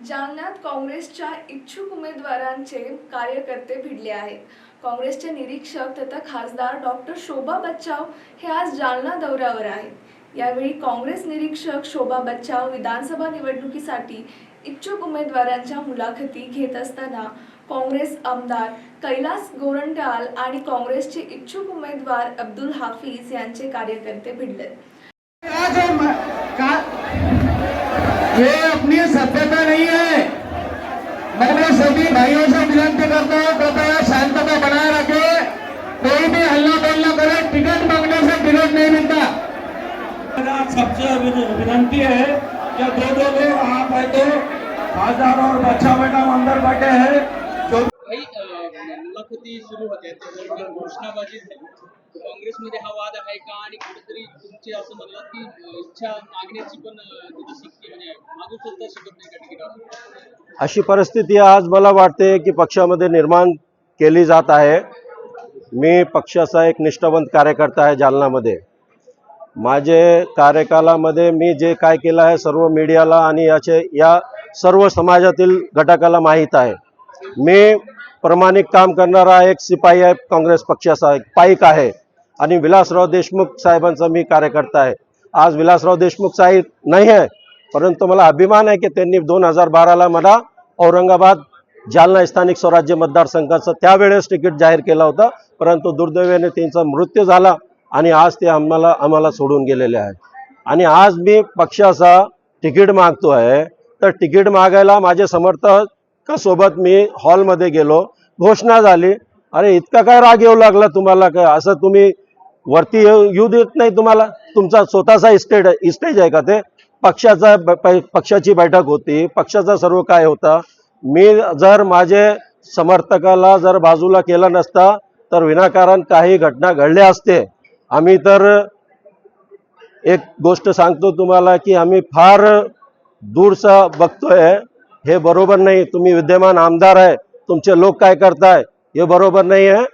जालन्यात काँग्रेसच्या इच्छुक उमेदवारांचे कार्यकर्ते भिडले आहेत. काँग्रेसचे निरीक्षक तथा खासदार डॉक्टर शोभा बच्चाव हे आज जालना दौऱ्यावर आहेत. यावेळी काँग्रेस निरीक्षक शोभा बच्चाव विधानसभा निवडणुकीसाठी इच्छुक उमेदवारांच्या मुलाखती घेत असताना काँग्रेस आमदार कैलास गोरंट्याल आणि काँग्रेसचे इच्छुक उमेदवार अब्दुल हाफिज यांचे कार्यकर्ते भिडले सभी भाइयों से विनती करता हूँ कृपया शांतता बनाए रखे। कोई भी हल्ला बोलना करे टिकट मांगने से टिकट नहीं मिलता। सबसे विन- विनंती है कि दो दो लोग आप बैठे खासदार और बच्चा मैडम अंदर बैठे हैं। जो सुरू होत्या त्यादरम्यान घोषणाबाजी काँग्रेसमध्ये हा वाद आहे का? आणि कुठेतरी तुमची असं म्हणलं की इच्छा मागण्याची पण म्हणजे मागू सुद्धा शकत नाही का तिकीटावर अशी परिस्थिती आज मला वाटते की पक्षामध्ये निर्माण केली जात आहे. मी पक्षाचा एक निष्ठावंत कार्यकर्ता आहे जालनामध्ये. माझे कार्यकालामध्ये मी जे काय केलं आहे सर्व मीडियाला आणि याचे या सर्व समाजातील घटकाला माहीत आहे. मी प्रामाणिक काम करणारा एक सिपाही आहे काँग्रेस पक्षाचा एक पाईक आहे. आणि विलासराव देशमुख साहेबांचा मी कार्यकर्ता आहे. आज विलासराव देशमुख साहेब नाही आहे परंतु मला अभिमान आहे की त्यांनी दोन हजार बाराला मला औरंगाबाद जालना स्थानिक स्वराज्य मतदारसंघाचं त्यावेळेस तिकीट जाहीर केलं होतं परंतु दुर्दैवाने त्यांचा मृत्यू झाला आणि आज ते आम्हाला आम्हाला सोडून गेलेले आहेत. आणि आज मी पक्षाचा तिकीट मागतो आहे तर तिकीट मागायला माझे समर्थकासोबत मी हॉलमध्ये गेलो घोषणा झाली अरे इतका काय राग येऊ लागला तुम्हाला? काय असं तुम्ही वरती येऊ देत नाही तुम्हाला. तुमचा स्वतःचा इस्टेट इस्टेज आहे का ते? पक्षाचा पक्षाची बैठक होती. पक्षाचा सर्व काय होता? मी जर माझे समर्थकाला जर बाजूला केला नसता तर विनाकारण काही घटना घडल्या असते. आम्ही तर एक गोष्ट सांगतो तुम्हाला की आम्ही फार दूरचा बघतोय. हे बरोबर नाही. तुम्ही विद्यमान आमदार आहे. तुमचे लोक काय करताय? हे बरोबर नाही आहे